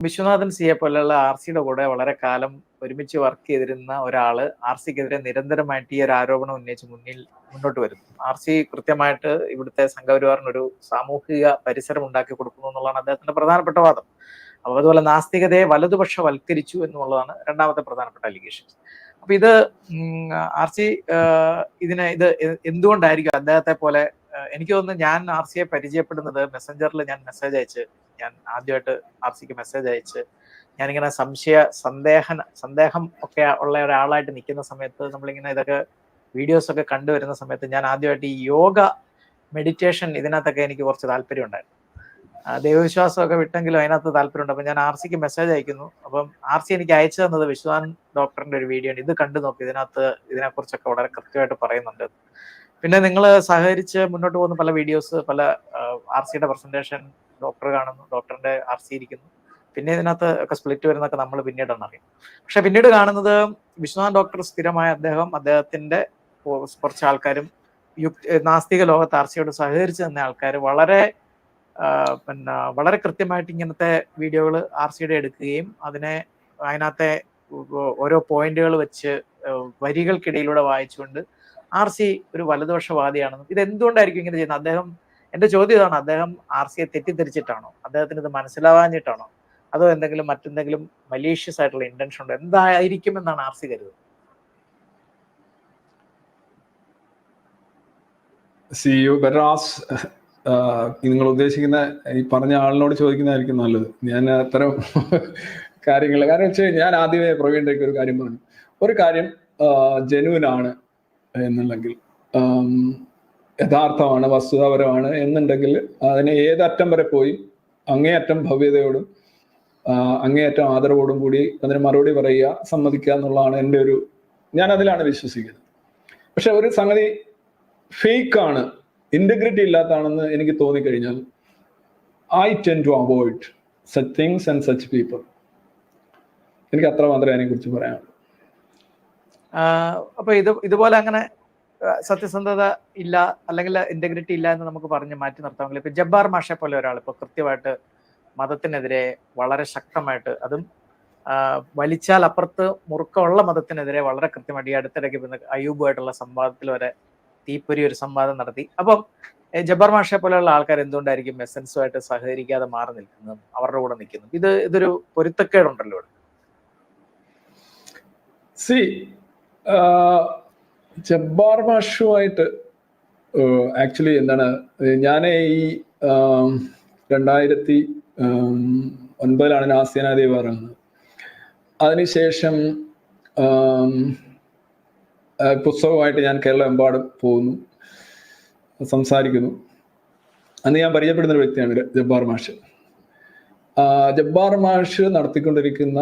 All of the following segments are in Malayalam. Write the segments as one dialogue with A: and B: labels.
A: വിശ്വനാഥൻ സിയെ പോലെയുള്ള ആർ സിയുടെ കൂടെ വളരെ കാലം ഒരുമിച്ച് വർക്ക് ചെയ്തിരുന്ന ഒരാൾ ആർ സിക്കെതിരെ നിരന്തരമായിട്ട് ഈ ഒരു ആരോപണം ഉന്നയിച്ച് മുന്നിൽ മുന്നോട്ട് വരുന്നു. ആർ സി കൃത്യമായിട്ട് ഇവിടുത്തെ സംഘപരിവാറിനൊരു സാമൂഹിക പരിസരം ഉണ്ടാക്കി കൊടുക്കുന്നു എന്നുള്ളതാണ് അദ്ദേഹത്തിന്റെ പ്രധാനപ്പെട്ട വാദം. അപ്പൊ അതുപോലെ നാസ്തികതയെ വലതുപക്ഷവൽക്കരിച്ചു എന്നുള്ളതാണ് രണ്ടാമത്തെ പ്രധാനപ്പെട്ട അലിഗേഷൻസ് അപ്പൊ ഇത് ആർ സി ഇതിനെ ഇത് എന്തുകൊണ്ടായിരിക്കും അദ്ദേഹത്തെ പോലെ എനിക്ക് തോന്നുന്നു ഞാൻ ആർ സിയെ പരിചയപ്പെടുന്നത് മെസ്സഞ്ചറിൽ ഞാൻ മെസ്സേജ് അയച്ച്. ഞാൻ ആദ്യമായിട്ട് ആർ സിക്ക് മെസ്സേജ് അയച്ച്. ഞാനിങ്ങനെ സംശയ സന്ദേഹ സന്ദേഹം ഒക്കെ ഉള്ള ഒരാളായിട്ട് നിൽക്കുന്ന സമയത്ത് നമ്മളിങ്ങനെ ഇതൊക്കെ വീഡിയോസ് ഒക്കെ കണ്ടുവരുന്ന സമയത്ത് ഞാൻ ആദ്യമായിട്ട് ഈ യോഗ മെഡിറ്റേഷൻ ഇതിനകത്തൊക്കെ എനിക്ക് കുറച്ച് താല്പര്യം ഉണ്ടായിരുന്നു. ദൈവവിശ്വാസമൊക്കെ വിട്ടെങ്കിലും അതിനകത്ത് താല്പര്യമുണ്ട്. അപ്പം ഞാൻ ആർ സിക്ക് മെസ്സേജ് അയക്കുന്നു. അപ്പം ആർ സി എനിക്ക് അയച്ചു തന്നത് വിശ്വാൻ ഡോക്ടറിന്റെ ഒരു വീഡിയോ ഉണ്ട് ഇത് കണ്ടു നോക്കി. ഇതിനകത്ത് ഇതിനെക്കുറിച്ചൊക്കെ വളരെ കൃത്യമായിട്ട് പറയുന്നുണ്ട്. പിന്നെ നിങ്ങൾ സഹകരിച്ച് മുന്നോട്ട് പോകുന്ന പല വീഡിയോസ് പല ആർ സിയുടെ പ്രസന്റേഷൻ ഡോക്ടർ കാണുന്നു ഡോക്ടറിന്റെ ആർ സി ഇരിക്കുന്നു. പിന്നെ ഇതിനകത്ത് ഒക്കെ സ്പ്ലിറ്റ് വരുന്നൊക്കെ നമ്മൾ പിന്നീടാണ് അറിയും പക്ഷെ പിന്നീട് കാണുന്നത് വിശ്വനാഥ് ഡോക്ടർ സ്ഥിരമായ അദ്ദേഹം അദ്ദേഹത്തിന്റെ കുറച്ച് ആൾക്കാരും യുക്തി നാസ്തിക ലോകത്ത് ആർ സിയോട് സഹകരിച്ച് ആൾക്കാർ വളരെ പിന്നെ വളരെ കൃത്യമായിട്ട് ഇങ്ങനത്തെ വീഡിയോകൾ ആർ സിയുടെ എടുക്കുകയും അതിനെ അതിനകത്തെ ഓരോ പോയിന്റുകൾ വെച്ച് വരികൾക്കിടയിലൂടെ വായിച്ചുകൊണ്ട് ആർ സി ഒരു വലതുപക്ഷവാദിയാണെന്നും ഇത് എന്തുകൊണ്ടായിരിക്കും ഇങ്ങനെ ചെയ്യുന്നത്? അദ്ദേഹം എന്റെ ചോദ്യം ഇതാണ്. അദ്ദേഹം ആർ സിയെ തെറ്റിദ്ധരിച്ചിട്ടാണോ? അദ്ദേഹത്തിന് ഇത് മനസ്സിലാവാഞ്ഞിട്ടാണോ? അതോ എന്തെങ്കിലും മറ്റെന്തെങ്കിലും മലീഷ്യസ് ആയിട്ടുള്ള ഇന്റൻഷൻ ഉണ്ടോ? എന്തായിരിക്കും എന്നാണ് ആർ സി കരുതുന്നത്?
B: സി യു ബെറാസ് നിങ്ങൾ ഉദ്ദേശിക്കുന്ന ഈ പറഞ്ഞ ആളിനോട് ചോദിക്കുന്നതായിരിക്കും നല്ലത്. ഞാൻ അത്തരം കാര്യങ്ങൾ കാരണം വെച്ച് ഞാൻ ആദ്യമേ പ്രവീണ്ടേക്ക് ഒരു കാര്യം പറഞ്ഞു. ഒരു കാര്യം ജനുവിൻ ആണ് എന്നുണ്ടെങ്കിൽ. യഥാർത്ഥമാണ് വസ്തുതാപരമാണ് എന്നുണ്ടെങ്കിൽ അതിനെ ഏതറ്റം വരെ പോയി അങ്ങേയറ്റം ഭവ്യതയോടും അങ്ങേയറ്റം ആദരവോടും കൂടി അതിന് മറുപടി പറയുക സമ്മതിക്കുക എന്നുള്ളതാണ് എന്റെ ഒരു ഞാൻ അതിലാണ് വിശ്വസിക്കുന്നത്. പക്ഷെ ഒരു സംഗതി ഫേക്കാണ് ആണ് ഇല്ലാത്താണെന്ന് എനിക്ക് തോന്നിക്കഴിഞ്ഞാൽ I tend to avoid such things and such people എനിക്ക് അത്ര മാത്രമേ അതിനെക്കുറിച്ച് പറയാനുള്ളൂ.
A: ആഹ് അപ്പൊ ഇത് ഇതുപോലെ അങ്ങനെ സത്യസന്ധത ഇല്ല അല്ലെങ്കിൽ ഇന്റഗ്രിറ്റി ഇല്ല എന്ന് നമുക്ക് പറഞ്ഞ് മാറ്റി നിർത്താമെങ്കിൽ ഇപ്പൊ ജബ്ബാർ മാഷെ പോലെ ഒരാൾ ഇപ്പൊ കൃത്യമായിട്ട് മതത്തിനെതിരെ വളരെ ശക്തമായിട്ട് അതും വലിച്ചാൽ അപ്പുറത്ത് മുറുക്കമുള്ള മതത്തിനെതിരെ വളരെ കൃത്യമായിട്ട് ഈ അടുത്തിടയ്ക്ക് പിന്നെ അയ്യൂബുമായിട്ടുള്ള സംവാദത്തിൽ വരെ തീപ്പൊരി ഒരു സംവാദം നടത്തി. അപ്പം ജബ്ബാർ മാഷെ പോലെയുള്ള ആൾക്കാർ എന്തുകൊണ്ടായിരിക്കും എസൻസുമായിട്ട് സഹകരിക്കാതെ മാറി നിൽക്കുന്നതും? അവരുടെ കൂടെ നിൽക്കുന്നു ഇത് ഇതൊരു പൊരുത്തക്കേടുണ്ടല്ലോ.
B: സി ജബ്ബാർ മാഷുമായിട്ട് ആക്ച്വലി എന്താണ് ഞാൻ ഈ രണ്ടായിരത്തി ഒൻപതിലാണ് നാസ്യനാദേവ് ഇറങ്ങുന്നത്. അതിനുശേഷം പുസ്തകമായിട്ട് ഞാൻ കേരളം എമ്പാടും പോകുന്നു സംസാരിക്കുന്നു. അന്ന് ഞാൻ പരിചയപ്പെടുന്ന ഒരു വ്യക്തിയാണ് ജബ്ബാർ മാഷ്. ജബ്ബാർ മാഷ് നടത്തിക്കൊണ്ടിരിക്കുന്ന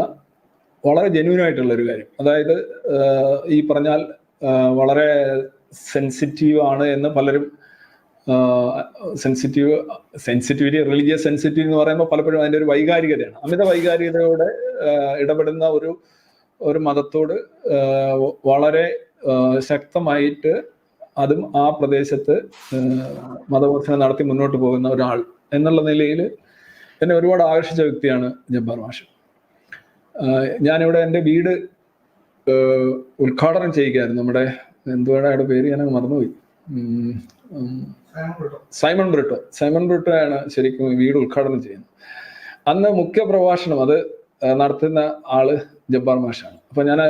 B: വളരെ ജെന്യൂൻ ആയിട്ടുള്ള ഒരു കാര്യം. അതായത് ഈ പറഞ്ഞാൽ വളരെ സെൻസിറ്റീവ് ആണ് എന്ന് പലരും സെൻസിറ്റീവ് സെൻസിറ്റിവിറ്റി റിലീജിയസ് സെൻസിറ്റീവ് എന്ന് പറയുമ്പോൾ പലപ്പോഴും അതിന്റെ ഒരു വൈകാരികതയാണ്. അമിത വൈകാരികതയോടെ ഇടപെടുന്ന ഒരു ഒരു മതത്തോട് വളരെ ശക്തമായിട്ട് അതും ആ പ്രദേശത്ത് ആ, നടത്തി മുന്നോട്ട് പോകുന്ന ഒരാൾ എന്നുള്ള നിലയിൽ എന്നെ ഒരുപാട് ആകർഷിച്ച വ്യക്തിയാണ് ജബ്ബാർ മാഷ്. ഞാനിവിടെ എന്റെ വീട് ഉദ്ഘാടനം ചെയ്യുകയായിരുന്നു. നമ്മുടെ എന്തുവാണ് അയാളുടെ പേര്? ഞാൻ മറന്നുപോയി. സൈമൺ ബ്രിട്ടോ സൈമൺ ബ്രിട്ടോ ആണ് ശരിക്കും വീട് ഉദ്ഘാടനം ചെയ്യുന്നത്. അന്ന് മുഖ്യ പ്രഭാഷണം അത് നടത്തുന്ന ആൾ ജബ്ബാർ മാഷാണ്. അപ്പൊ ഞാൻ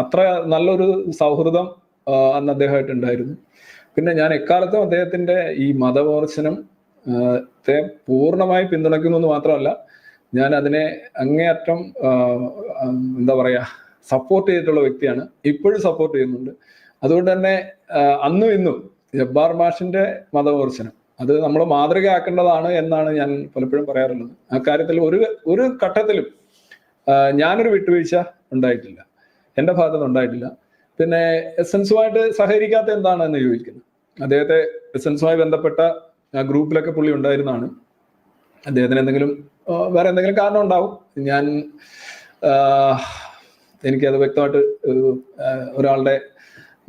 B: അത്ര നല്ലൊരു സൗഹൃദം അന്ന് അദ്ദേഹമായിട്ട് ഉണ്ടായിരുന്നു. പിന്നെ ഞാൻ എക്കാലത്തും അദ്ദേഹത്തിന്റെ ഈ ത്തെ പൂർണമായി പിന്തുണയ്ക്കുന്നു എന്ന് മാത്രമല്ല ഞാൻ അതിനെ അങ്ങേയറ്റം എന്താ പറയാ സപ്പോർട്ട് ചെയ്തിട്ടുള്ള വ്യക്തിയാണ്. ഇപ്പോഴും സപ്പോർട്ട് ചെയ്യുന്നുണ്ട്. അതുകൊണ്ട് തന്നെ അന്നും ഇന്നും ജബ്ബാർ മാഷിന്റെ മതവിമർശനം അത് നമ്മൾ മാതൃകയാക്കേണ്ടതാണ് എന്നാണ് ഞാൻ പലപ്പോഴും പറയാറുള്ളത്. ആ കാര്യത്തിൽ ഒരു ഒരു ഘട്ടത്തിലും ഞാനൊരു വിട്ടുവീഴ്ച ഉണ്ടായിട്ടില്ല. എന്റെ ഭാഗത്തുനിന്ന് ഉണ്ടായിട്ടില്ല. പിന്നെ എസൻസുമായിട്ട് സഹകരിക്കാത്ത എന്താണെന്ന് ചോദിക്കുന്നത് അദ്ദേഹത്തെ എസൻസുമായി ബന്ധപ്പെട്ട ഗ്രൂപ്പിലൊക്കെ പുള്ളി ഉണ്ടായിരുന്നതാണ്. അദ്ദേഹത്തിന് എന്തെങ്കിലും വേറെ എന്തെങ്കിലും കാരണം ഉണ്ടാവും. ഞാൻ എനിക്കത് വ്യക്തമായിട്ട് ഒരു, ഒരാളുടെ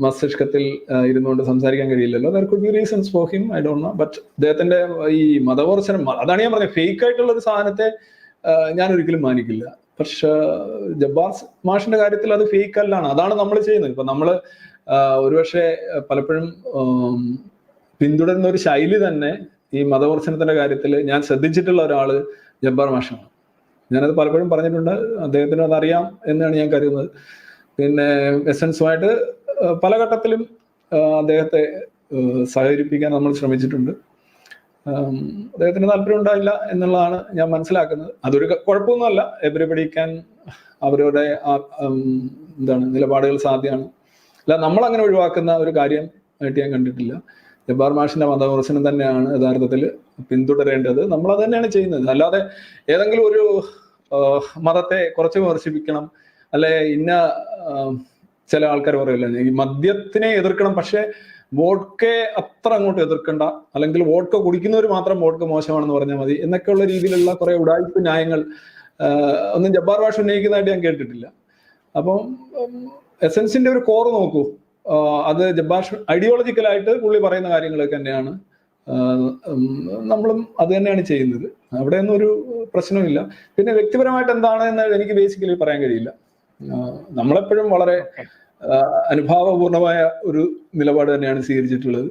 B: മസ്തിഷ്കത്തിൽ ഇരുന്നുകൊണ്ട് സംസാരിക്കാൻ കഴിയില്ലല്ലോ. There could be reasons for him I don't know but അദ്ദേഹത്തിന്റെ ഈ മതപോർച്ചനം അതാണ് ഞാൻ പറഞ്ഞത്. ഫേക്ക് ആയിട്ടുള്ള ഒരു സാധനത്തെ ഞാൻ ഒരിക്കലും മാനിക്കില്ല. പക്ഷെ ജബ്ബാർ മാഷിന്റെ കാര്യത്തിൽ അത് ഫേക്ക് അല്ലാണ്. അതാണ് നമ്മൾ ചെയ്യുന്നത്. ഇപ്പൊ നമ്മൾ ആ, ഒരുപക്ഷെ പലപ്പോഴും പിന്തുടരുന്ന ഒരു ശൈലി തന്നെ ഈ മതവിമർശനത്തിന്റെ കാര്യത്തിൽ ഞാൻ ശ്രദ്ധിച്ചിട്ടുള്ള ഒരാൾ ജബ്ബാർ മാഷാണ്. ഞാനത് പലപ്പോഴും പറഞ്ഞിട്ടുണ്ട്. അദ്ദേഹത്തിന് അതറിയാം എന്നാണ് ഞാൻ കരുതുന്നത്. പിന്നെ എസൻസുമായിട്ട് പല ഘട്ടത്തിലും അദ്ദേഹത്തെ സഹകരിപ്പിക്കാൻ നമ്മൾ ശ്രമിച്ചിട്ടുണ്ട്. അദ്ദേഹത്തിന് താല്പര്യം ഉണ്ടായില്ല എന്നുള്ളതാണ് ഞാൻ മനസ്സിലാക്കുന്നത്. അതൊരു കുഴപ്പമൊന്നുമല്ല. എവരിബഡി ക്യാൻ അവരുടെ എന്താണ് നിലപാടുകൾ സാധ്യമാണ്. അല്ല നമ്മൾ അങ്ങനെ ഒഴിവാക്കുന്ന ഒരു കാര്യം ആയിട്ട് ഞാൻ കണ്ടിട്ടില്ല. ജബ്ബാർ മാഷിന്റെ മതവിമർശനം തന്നെയാണ് യഥാർത്ഥത്തിൽ പിന്തുടരേണ്ടത്. നമ്മൾ അത് തന്നെയാണ് ചെയ്യുന്നത്. അല്ലാതെ ഏതെങ്കിലും ഒരു മതത്തെ കുറച്ച് വിമർശിപ്പിക്കണം. അല്ലെ ഇന്ന ചില ആൾക്കാർ പറയില്ല ഈ മദ്യത്തിനെ എതിർക്കണം പക്ഷെ വോഡ്കയെ അത്ര അങ്ങോട്ട് എതിർക്കണ്ട. അല്ലെങ്കിൽ വോഡ്ക കുടിക്കുന്നവർ മാത്രം വോഡ്ക മോശമാണെന്ന് പറഞ്ഞാൽ മതി. എന്നൊക്കെയുള്ള രീതിയിലുള്ള കുറെ ഉടായ്പ ന്യായങ്ങൾ ഒന്നും ജബ്ബാർ ഭാഷ ഉന്നയിക്കുന്നതായിട്ട് ഞാൻ കേട്ടിട്ടില്ല. അപ്പം എസൻസിന്റെ ഒരു കോർ നോക്കൂ. അത് ജബ്ബാർ ഐഡിയോളജിക്കലായിട്ട് പുള്ളി പറയുന്ന കാര്യങ്ങളൊക്കെ തന്നെയാണ്. നമ്മളും അത് തന്നെയാണ് ചെയ്യുന്നത്. അവിടെയൊന്നും ഒരു പ്രശ്നമില്ല പിന്നെ വ്യക്തിപരമായിട്ട് എന്താണ് എന്ന് എനിക്ക് ബേസിക്കലി പറയാൻ കഴിയില്ല. നമ്മളെപ്പോഴും വളരെ അനുഭാവപൂർണമായ ഒരു നിലപാട് തന്നെയാണ് സ്വീകരിച്ചിട്ടുള്ളത്.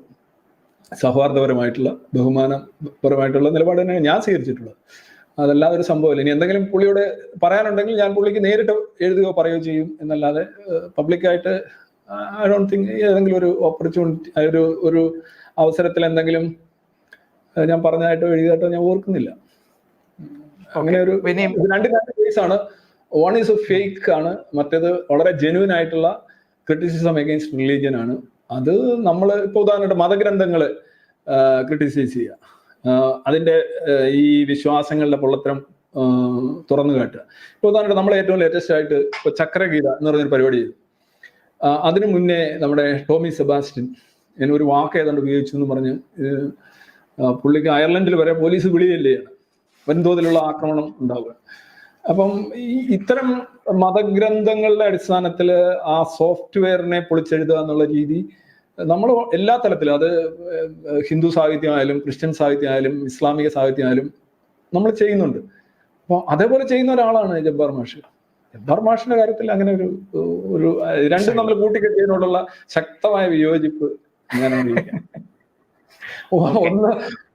B: സൗഹാർദ്ദപരമായിട്ടുള്ള ബഹുമാനപരമായിട്ടുള്ള നിലപാട് തന്നെയാണ് ഞാൻ സ്വീകരിച്ചിട്ടുള്ളത്. അതല്ലാതെ ഒരു സംഭവമില്ല. ഇനി എന്തെങ്കിലും പുള്ളിയോട് പറയാനുണ്ടെങ്കിൽ ഞാൻ പുള്ളിക്ക് നേരിട്ട് എഴുതുകയോ പറയുകയോ ചെയ്യും എന്നല്ലാതെ പബ്ലിക്കായിട്ട് ഐ ഡോണ്ട് തിങ്ക് ഏതെങ്കിലും ഒരു ഓപ്പർച്യൂണിറ്റി ഒരു ഒരു അവസരത്തിൽ എന്തെങ്കിലും ഞാൻ പറഞ്ഞതായിട്ടോ എഴുതിയതായിട്ടോ ഞാൻ ഓർക്കുന്നില്ല. അങ്ങനെ ഒരു രണ്ട് രണ്ട് കേസ് ആണ്. വൺ ഈസ് ഫേക്ക് ആണ്. മറ്റേത് വളരെ ജെനുവിൻ ആയിട്ടുള്ള ക്രിറ്റിസിസം എഗെയിൻസ്റ്റ് റിലീജിയൻ ആണ്. അത് നമ്മൾ ഇപ്പൊ ഉദാഹരണമായിട്ട് മതഗ്രന്ഥങ്ങൾ ക്രിട്ടിസൈസ് ചെയ്യുക. അതിന്റെ ഈ വിശ്വാസങ്ങളുടെ പൊള്ളത്തരം തുറന്നു കാട്ടുക. ഇപ്പൊ ഉദാഹരണമായിട്ട് നമ്മൾ ഏറ്റവും ലേറ്റസ്റ്റ് ആയിട്ട് ഇപ്പൊ ചക്രഗീത എന്ന് പറഞ്ഞൊരു പരിപാടി ചെയ്തു. അതിനു മുന്നേ നമ്മുടെ ടോമി സെബാസ്റ്റ്യൻ എന്നെ ഒരു വാക്ക് ഏതാണ്ട് ഉപയോഗിച്ചു എന്ന് പറഞ്ഞ് പുള്ളിക്ക് അയർലൻഡിൽ വരെ പോലീസ് വിളിയല്ലേയാണ് വൻതോതിലുള്ള ആക്രമണം ഉണ്ടാവുക. അപ്പം ഇത്തരം മതഗ്രന്ഥങ്ങളുടെ അടിസ്ഥാനത്തിൽ ആ സോഫ്റ്റ്വെയറിനെ പൊളിച്ചെഴുതുക എന്നുള്ള രീതി നമ്മൾ എല്ലാ തലത്തിലും അത് ഹിന്ദു സാഹിത്യമായാലും ക്രിസ്ത്യൻ സാഹിത്യമായാലും ഇസ്ലാമിക സാഹിത്യമായാലും നമ്മൾ ചെയ്യുന്നുണ്ട്. അപ്പോൾ അതേപോലെ ചെയ്യുന്ന ഒരാളാണ് ജബ്ബാർ മാഷ്. ജബ്ബാർ മാഷിന്റെ കാര്യത്തിൽ അങ്ങനെ ഒരു ഒരു രണ്ടും നമ്മൾ കൂട്ടിക്കെട്ടിയതിനോടുള്ള ശക്തമായ വിയോജിപ്പ് ഞാൻ ഒന്ന്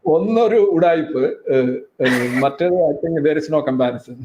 B: ഒന്നൊരു ഉടായ്പ് മറ്റേത് I think there is no comparison